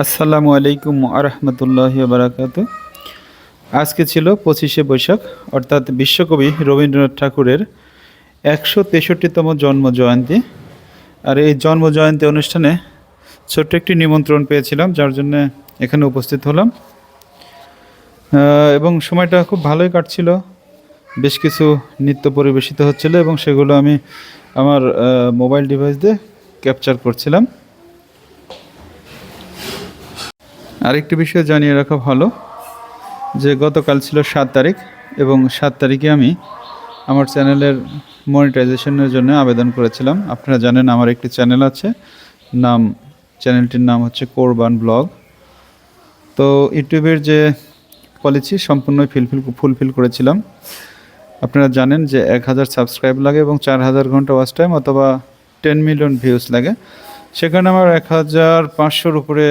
আসসালামু আলাইকুম আরহামতুল্লাহ বারাকাত আজকে ছিল পঁচিশে বৈশাখ, অর্থাৎ বিশ্বকবি রবীন্দ্রনাথ ঠাকুরের একশো তেষট্টিতম জন্ম জয়ন্তী আর এই জন্ম জয়ন্তী অনুষ্ঠানে ছোট্ট একটি নিমন্ত্রণ পেয়েছিলাম, যার জন্য এখানে উপস্থিত হলাম। এবং সময়টা খুব ভালোই কাটছিল, বেশ কিছু নৃত্য পরিবেশিত হচ্ছিল এবং সেগুলো আমি আমার মোবাইল ডিভাইস দিয়ে ক্যাপচার করছিলাম। আরেকটি বিষয় জানিয়ে রাখা ভালো, যে গতকাল ছিল সাত তারিখ এবং সাত তারিখে আমি আমার চ্যানেলের মনিটাইজেশনের জন্য আবেদন করেছিলাম। আপনারা জানেন আমার একটি চ্যানেল আছে, নাম, চ্যানেলটির নাম হচ্ছে কোরবান ব্লগ। তো ইউটিউবের যে পলিসি সম্পূর্ণই ফিলফিল ফুলফিল করেছিলাম। আপনারা জানেন যে এক হাজার সাবস্ক্রাইব লাগে এবং চার হাজার ঘণ্টা ওয়াচ টাইম অথবা টেন মিলিয়ন ভিউজ লাগে। সেখানে আমার এক হাজার পাঁচশোর উপরে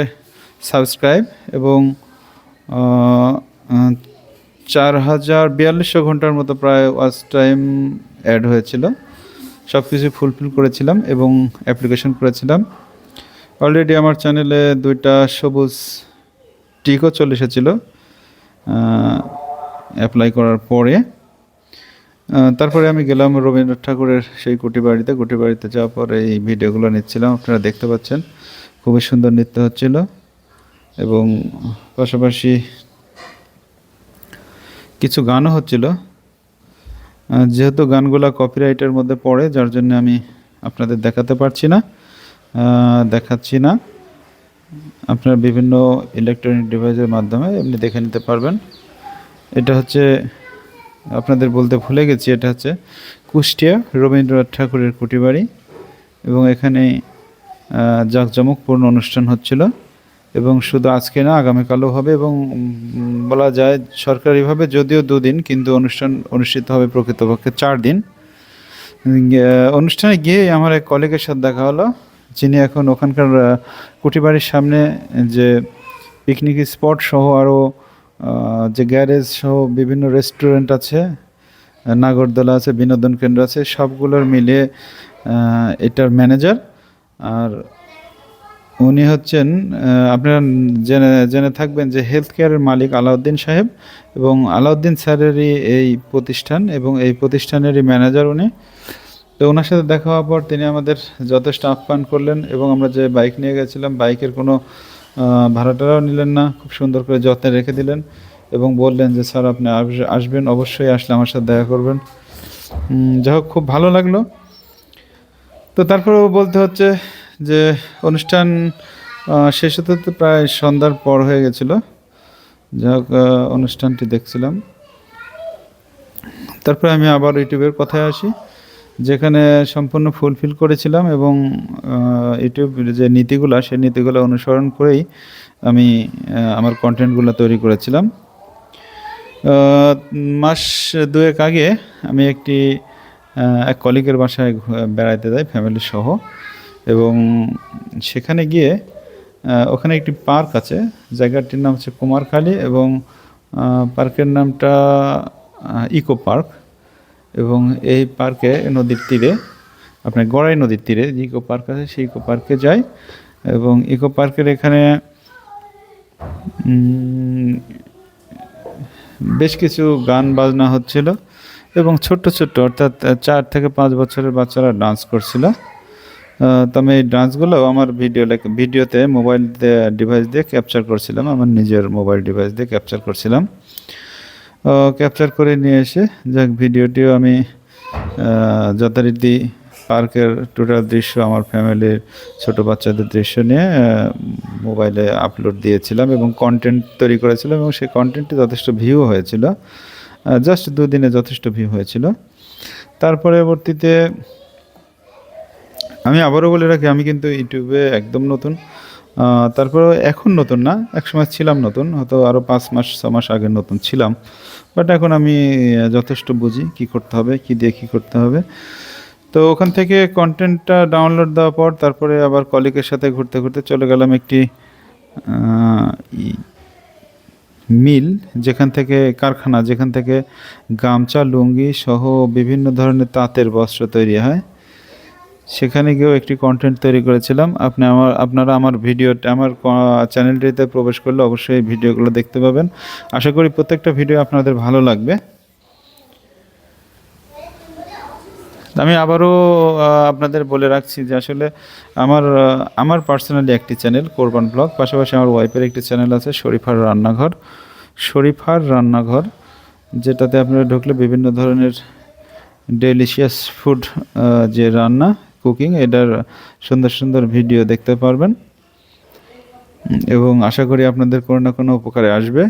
সাবস্ক্রাইব এবং চার হাজার বিয়াল্লিশশো ঘণ্টার মতো প্রায় ওয়াচ টাইম অ্যাড হয়েছিল। সব কিছু ফুলফিল করেছিলাম এবং অ্যাপ্লিকেশন করেছিলাম। অলরেডি আমার চ্যানেলে দুইটা সবুজ টিকও চলে এসেছিল অ্যাপ্লাই করার পরে। তারপরে আমি গেলাম রবীন্দ্রনাথ ঠাকুরের সেই কুটি বাড়িতে কুটি বাড়িতে যাওয়ার পরে এই ভিডিওগুলো নিচ্ছিলাম, আপনারা দেখতে পাচ্ছেন। খুবই সুন্দর নৃত্য হচ্ছিল। এবং পাশাপাশি কিছু গানও হচ্ছিল। যেহেতু গানগুলো কপিরাইটের মধ্যে পড়ে, যার জন্য আমি আপনাদের দেখাতে পারছি না দেখাচ্ছি না। আপনার বিভিন্ন ইলেকট্রনিক ডিভাইসের মাধ্যমে এমনি দেখে নিতে পারবেন। এটা হচ্ছে, আপনাদের বলতে ভুলে গেছি, এটা হচ্ছে কুষ্টিয়া রবীন্দ্রনাথ ঠাকুরের কুটিবাড়ি এবং এখানে জাঁকজমকপূর্ণ অনুষ্ঠান হচ্ছিল। এবং শুধু আজকে না, আগামীকালও হবে এবং বলা যায় সরকারিভাবে যদিও দুদিন, কিন্তু অনুষ্ঠান অনুষ্ঠিত হবে প্রকৃতপক্ষে চার দিন। অনুষ্ঠানে গিয়ে আমার এক কলিগের সাথে দেখা হলো, যিনি এখন ওখানকার কুটিবাড়ির সামনে যে পিকনিক স্পট সহ আরও যে গ্যারেজ সহ বিভিন্ন রেস্টুরেন্ট আছে, নাগরদোলা আছে, বিনোদন কেন্দ্র আছে, সবগুলোর মিলিয়ে এটার ম্যানেজার আর উনি হচ্ছেন আপনারা জেনে জেনে থাকবেন যে হেলথ কেয়ারের মালিক আলাউদ্দিন সাহেব এবং আলাউদ্দিন স্যারেরই এই প্রতিষ্ঠান এবং এই প্রতিষ্ঠানেরই ম্যানেজার উনি। তো ওনার সাথে দেখা হওয়ার পর তিনি আমাদের যথেষ্ট আপ্যায়ন করলেন এবং আমরা যে বাইক নিয়ে গেছিলাম বাইকের কোনো ভাড়াটারাও নিলেন না, খুব সুন্দর করে যত্নে রেখে দিলেন এবং বললেন যে, স্যার, আপনি আস- আসবেন, অবশ্যই আসলে আমার সাথে দেখা করবেন। যাই হোক, খুব ভালো লাগল। তো তারপরেও বলতে হচ্ছে যে অনুষ্ঠান শেষ হতে হতে প্রায় সন্ধ্যার পর হয়ে গেছিল। হোক অনুষ্ঠানটি দেখছিলাম। তারপরে আমি আবার ইউটিউবের কথায় আসি, যেখানে সম্পূর্ণ ফুলফিল করেছিলাম এবং ইউটিউব যে নীতিগুলো, সেই নীতিগুলো অনুসরণ করেই আমি আমার কন্টেন্টগুলো তৈরি করেছিলাম। মাস দুয়েক আগে আমি একটি এক কলিগের বাসায় বেড়াইতে যাই ফ্যামিলি সহ। এবং সেখানে গিয়ে ওখানে একটি পার্ক আছে। জায়গাটির নাম হচ্ছে কুমারখালী এবং পার্কের নামটা ইকো পার্ক। এবং এই পার্কে নদীর তীরে, আপনার গড়াই নদীর তীরে যে ইকো পার্ক আছে, সেই ইকো পার্কে যাই এবং ইকো পার্কের এখানে বেশ কিছু গান বাজনা হচ্ছিল এবং ছোট্ট ছোট্ট, অর্থাৎ চার থেকে পাঁচ বছরের বাচ্চারা ডান্স করছিল। আহ, তো আমি এই ডান্সগুলো আমার ভিডিও ভিডিওতে মোবাইল ডিভাইস দিয়ে ক্যাপচার করছিলাম। আমার নিজের মোবাইল ডিভাইস দিয়ে ক্যাপচার করছিলাম। ক্যাপচার করে নিয়ে এসে যাক ভিডিওটিও আমি যথারীতি পার্কের টোটাল দৃশ্য আমার ফ্যামিলির ছোট বাচ্চাদের দৃশ্য নিয়ে মোবাইলে আপলোড দিয়েছিলাম এবং কন্টেন্ট তৈরি করেছিলাম এবং সেই কন্টেন্টটি যথেষ্ট ভিউ হয়েছিল। জাস্ট দুদিনে যথেষ্ট ভিউ হয়েছিল। তার পরবর্তীতে আমি আবারও বলে রাখি আমি কিন্তু ইউটিউবে একদম নতুন। আহ, তারপরেও এখন নতুন না একসময় ছিলাম নতুন হয়তো আরও পাঁচ মাস ছ মাস আগে নতুন ছিলাম। বাট এখন আমি যথেষ্ট বুঝি কি করতে হবে কি দিয়ে কী করতে হবে। তো ওখান থেকে কন্টেন্টটা ডাউনলোড দেওয়ার পর তারপরে আবার কলিগের সাথে ঘুরতে ঘুরতে চলে গেলাম একটি মিল যেখান থেকে কারখানা যেখান থেকে গামছা লুঙ্গি সহ বিভিন্ন ধরনের তাঁতের বস্ত্র তৈরি হয়। সেখানে গিয়েও একটি কন্টেন্ট তৈরি করেছিলাম। আপনি আমার, আপনারা আমার ভিডিওটা আমার চ্যানেলটিতে প্রবেশ করলে অবশ্যই এই ভিডিওগুলো দেখতে পাবেন। আশা করি প্রত্যেকটা ভিডিও আপনাদের ভালো লাগবে। আমি আবারও আপনাদের বলে রাখছি যে আসলে আমার আমার পার্সোনালি একটি চ্যানেল কোরবান ব্লগ পাশাপাশি আমার ওয়াইফের একটি চ্যানেল আছে, শরীফার রান্নাঘর। শরীফার রান্নাঘর, যেটাতে আপনারা ঢুকলে বিভিন্ন ধরনের ডেলিশিয়াস ফুড যে রান্না কুকিং এটার সুন্দর সুন্দর ভিডিও দেখতে পারবেন। এবং আশা করি আপনাদের কোনো না কোনো উপকারে আসবে।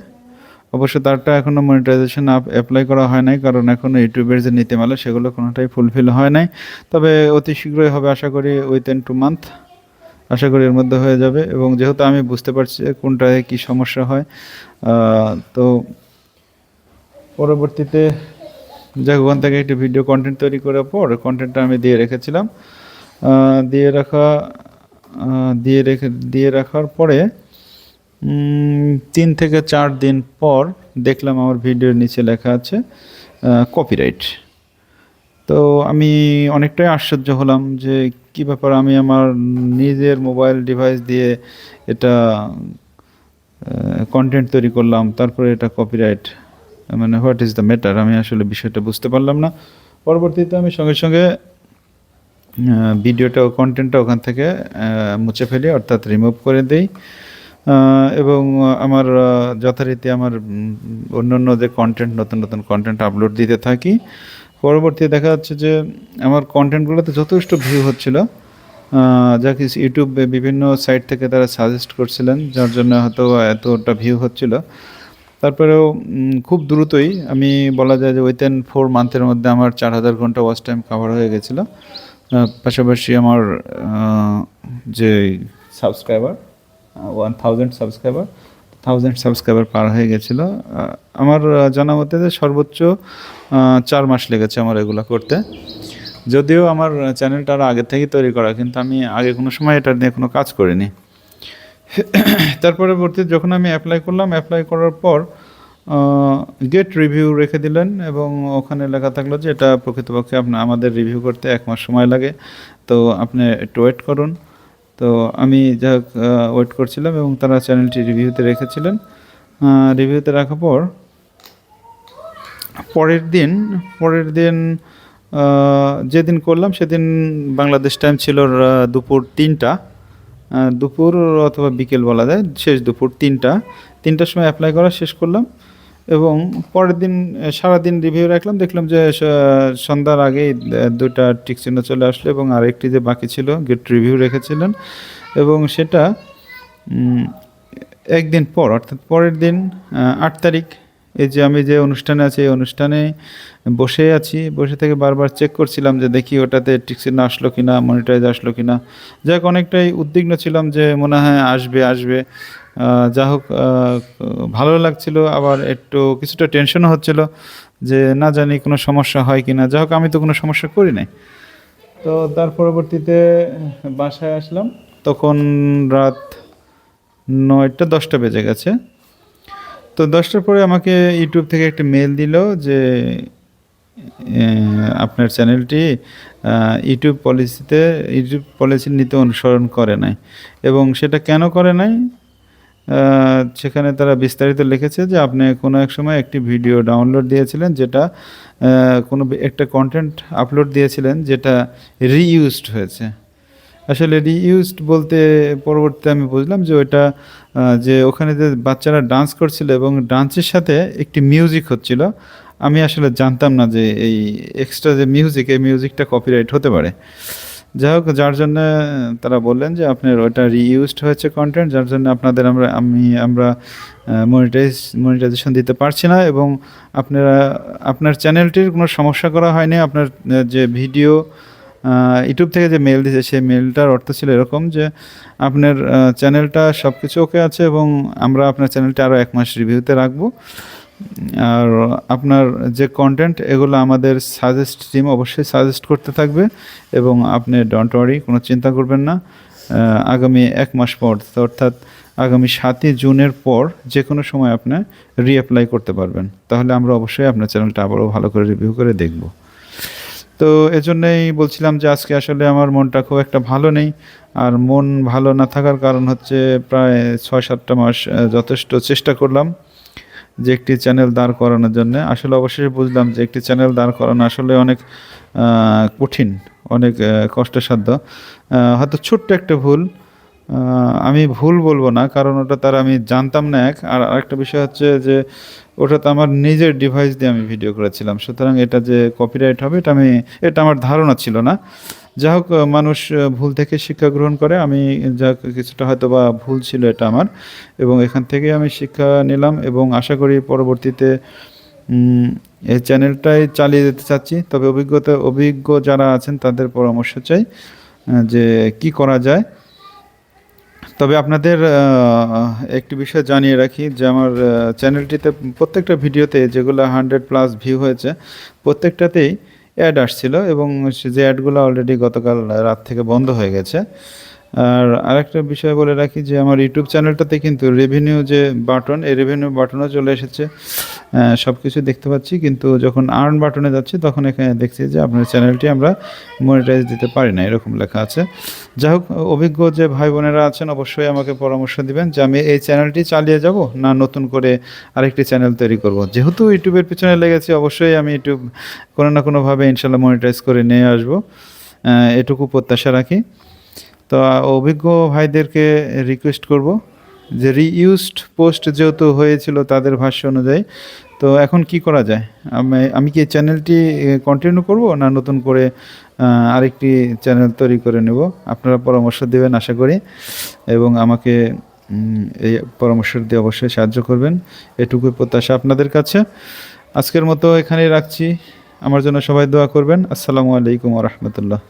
অবশ্য তারটা এখনও মনিটাইজেশন অ্যাপ্লাই করা হয় নাই, কারণ এখনও ইউটিউবের যে নীতিমালা, সেগুলো কোনোটাই ফুলফিল হয় নাই। তবে অতি শীঘ্রই হবে, আশা করি উইথিন টু মান্থ আশা করি এর মধ্যে হয়ে যাবে। এবং যেহেতু আমি বুঝতে পারছি কোনটায় কী সমস্যা হয় তো পরবর্তীতে যাক ওখান থেকে একটি ভিডিও কন্টেন্ট তৈরি করার পর কন্টেন্টটা আমি দিয়ে রেখেছিলাম। দিয়ে রাখা দিয়ে রেখে, দিয়ে রাখার পরে তিন থেকে চার দিন পর দেখলাম আমার ভিডিওর নিচে লেখা আছে কপিরাইট তো আমি অনেকটাই আশ্চর্য হলাম যে কি ব্যাপার, আমি আমার নিজের মোবাইল ডিভাইস দিয়ে এটা কন্টেন্ট তৈরি করলাম, তারপরে এটা কপিরাইট মানে হোয়াট ইজ দ্য ম্যাটার আমি আসলে বিষয়টা বুঝতে পারলাম না। পরবর্তীতে আমি সঙ্গে সঙ্গে ভিডিওটা কন্টেন্টটা ওখান থেকে মুছে ফেলি অর্থাৎ রিমুভ করে দেই। এবং আমার যথারীতি আমার উম, অন্যান্য যে কন্টেন্ট নতুন নতুন কন্টেন্ট আপলোড দিতে থাকি। পরবর্তী দেখা যাচ্ছে যে আমার কন্টেন্টগুলোতে যথেষ্ট ভিউ হচ্ছিল। যা কিছু ইউটিউবে বিভিন্ন সাইট থেকে তারা সাজেস্ট করছিলেন যার জন্য হয়তো এতটা ভিউ হচ্ছিল। তারপরেও খুব দ্রুতই আমি বলা যায় যে উইথিন ফোর মান্থের মধ্যে আমার চার হাজার ঘণ্টা ওয়াচ টাইম কভার হয়ে গেছিল। পাশাপাশি আমার যে subscriber one thousand subscriber thousand subscriber পার হয়ে গেছিল আমার জানা মতে যে সর্বোচ্চ চার মাস লেগেছে আমার এগুলো করতে। যদিও আমার চ্যানেলটা আরও আগে থেকেই তৈরি করা, কিন্তু আমি আগে কোনো সময় এটা নিয়ে কোনো কাজ করিনি। তার পরবর্তী যখন আমি অ্যাপ্লাই করলাম অ্যাপ্লাই করার পর গেট রিভিউ রেখে দিলেন এবং ওখানে লেখা থাকল যে এটা প্রকৃতপক্ষে আপনার আমাদের রিভিউ করতে এক মাস সময় লাগে। তো আপনি একটু ওয়েট করুন। তো আমি যা ওয়েট করছিলাম এবং তারা চ্যানেলটি রিভিউতে রেখেছিলেন। রিভিউতে রাখার পর পরের দিন পরের দিন যেদিন করলাম সেদিন বাংলাদেশ টাইম ছিল দুপুর তিনটা। দুপুর অথবা বিকেল বলা যায়, শেষ দুপুর তিনটা। তিনটার সময় অ্যাপ্লাই করা শেষ করলাম। এবং পরের দিন সারাদিন রিভিউ রাখলাম, দেখলাম যে সন্ধ্যার আগেই দুটা চিহ্ন চলে আসলো এবং আরেকটি যে বাকি ছিল গেট রিভিউ রেখেছিলেন এবং সেটা একদিন পর, অর্থাৎ পরের দিন আট তারিখ, এই যে আমি যে অনুষ্ঠানে আছি, এই অনুষ্ঠানে বসে আছি, বসে থেকে বারবার চেক করছিলাম যে দেখি ওটাতে টিকসিন আসলো কিনা মনিটাইজ আসলো কিনা। যাই হোক অনেকটাই উদ্বিগ্ন ছিলাম যে মনে হয় আসবে আসবে। যা হোক ভালো লাগছিল, আবার একটু কিছুটা টেনশনও হচ্ছিল যে না জানি কোনো সমস্যা হয় কি না যা হোক, আমি তো কোনো সমস্যা করি নাই। তো তার পরবর্তীতে বাসায় আসলাম। তখন রাত নয়টা, দশটা বেজে গেছে। তো দশটার পরে আমাকে ইউটিউব থেকে একটা মেল দিল যে আপনার চ্যানেলটি ইউটিউব পলিসিতে ইউটিউব পলিসির নীতি অনুসরণ করে নাই। এবং সেটা কেন করে নাই? সেখানে তারা বিস্তারিত লিখেছে যে আপনি কোনো এক সময় একটি ভিডিও ডাউনলোড দিয়েছিলেন যেটা কোনো একটা কন্টেন্ট আপলোড দিয়েছিলেন যেটা রিইউজড হয়েছে। আসলে রিইউজড বলতে পরবর্তীতে আমি বুঝলাম যে ওইটা যে ওখানে যে বাচ্চারা ডান্স করছিল এবং ডান্সের সাথে একটি মিউজিক হচ্ছিল, আমি আসলে জানতাম না যে এই এক্সট্রা যে মিউজিক এই মিউজিকটা কপিরাইট হতে পারে। যাই হোক যার জন্য তারা বললেন যে আপনার ওটা রিইউজড হয়েছে কন্টেন্ট যার জন্য আপনাদের আমরা, আমি, আমরা মনিটাইজ মনিটাইজেশন দিতে পারছি না এবং আপনারা, আপনার চ্যানেলটির কোনো সমস্যা করা হয়নি। আপনার যে ভিডিও ইউটিউব থেকে যে মেল দিয়েছে, সেই মেলটার অর্থ ছিল এরকম যে আপনার চ্যানেলটা সব কিছু ওকে আছে এবং আমরা আপনার চ্যানেলটা আরও এক মাস রিভিউতে রাখব। আর আপনার যে কন্টেন্ট এগুলো আমাদের সাজেস্ট টিম অবশ্যই সাজেস্ট করতে থাকবে এবং আপনি ডোন্ট ওয়ারি কোনো চিন্তা করবেন না। আগামী এক মাস পর, অর্থাৎ আগামী সাতই জুনের পর যে কোনো সময় আপনি রিঅ্যাপ্লাই করতে পারবেন। তাহলে আমরা অবশ্যই আপনার চ্যানেলটা আবারও ভালো করে রিভিউ করে দেখব। তো এজন্যই বলছিলাম যে আজকে আসলে আমার মনটা খুব একটা ভালো নেই। আর মন ভালো না থাকার কারণ হচ্ছে প্রায় ছয় সাতটা মাস যথেষ্ট চেষ্টা করলাম। যে একটি চ্যানেল দাঁড় করানোর জন্য। আসলে অবশেষে বুঝলাম যে একটি চ্যানেল দাঁড় করানো আসলে অনেক কঠিন, অনেক কষ্টসাধ্য। হয়তো ছোট্ট একটা ভুল। আমি ভুল বলব না, কারণ ওটা তার আমি জানতাম না এক। আর আরেকটা বিষয় হচ্ছে যে, ওটা তো আমার নিজের ডিভাইস দিয়ে আমি ভিডিও করেছিলাম। সুতরাং এটা যে কপিরাইট হবে, এটা আমি, এটা আমার ধারণা ছিল না। যা হোক মানুষ ভুল থেকে শিক্ষা গ্রহণ করে। আমি যা কিছুটা হয়তো বা ভুল ছিল এটা আমার। এবং এখান থেকে আমি শিক্ষা নিলাম এবং আশা করি পরবর্তীতে এই চ্যানেলটাই চালিয়ে যেতে চাচ্ছি। তবে অভিজ্ঞতা, অভিজ্ঞ যারা আছেন, তাদের পরামর্শ চাই যে কি করা যায়। তবে আপনাদের একটি বিষয় জানিয়ে রাখি, যে আমার চ্যানেলটিতে প্রত্যেকটা ভিডিওতে যেগুলো হান্ড্রেড প্লাস ভিউ হয়েছে, প্রত্যেকটাতেই অ্যাড আসছিল এবং যে অ্যাডগুলো অলরেডি গতকাল রাত থেকে বন্ধ হয়ে গেছে আর আরেকটা বিষয় বলে রাখি যে আমার ইউটিউব চ্যানেলটাতে কিন্তু রেভিনিউ যে বাটন এই রেভিনিউ বাটনও চলে এসেছে। সব কিছু দেখতে পাচ্ছি, কিন্তু যখন আর্ন বাটনে যাচ্ছি, তখন এখানে দেখছি যে আপনার চ্যানেলটি আমরা মনিটাইজ দিতে পারি না, এরকম লেখা আছে। যাই হোক, অভিজ্ঞ যে ভাই বোনেরা আছেন, অবশ্যই আমাকে পরামর্শ দিবেন যে আমি এই চ্যানেলটি চালিয়ে যাব না নতুন করে আরেকটি চ্যানেল তৈরি করব। যেহেতু ইউটিউবের পিছনে লেগেছি, অবশ্যই আমি ইউটিউব কোনো না কোনোভাবে ইনশাল্লাহ মনিটাইজ করে নিয়ে আসব। এটুকু প্রত্যাশা রাখি। তো অভিজ্ঞ ভাইদেরকে রিকোয়েস্ট করব যে রিইউজড পোস্ট যেহেতু হয়েছিল তাদের ভাষ্য অনুযায়ী, তো এখন কি করা যায়? আমি আমি কি চ্যানেলটি কন্টিনিউ করব না নতুন করে আরেকটি চ্যানেল তৈরি করে নেব? আপনারা পরামর্শ দেবেন আশা করি, এবং আমাকে এই পরামর্শ দিয়ে অবশ্যই সাহায্য করবেন। এটুকুই প্রত্যাশা আপনাদের কাছে। আজকের মতো এখানেই রাখছি। আমার জন্য সবাই দোয়া করবেন। আসসালামু আলাইকুম রহমতুল্লাহ।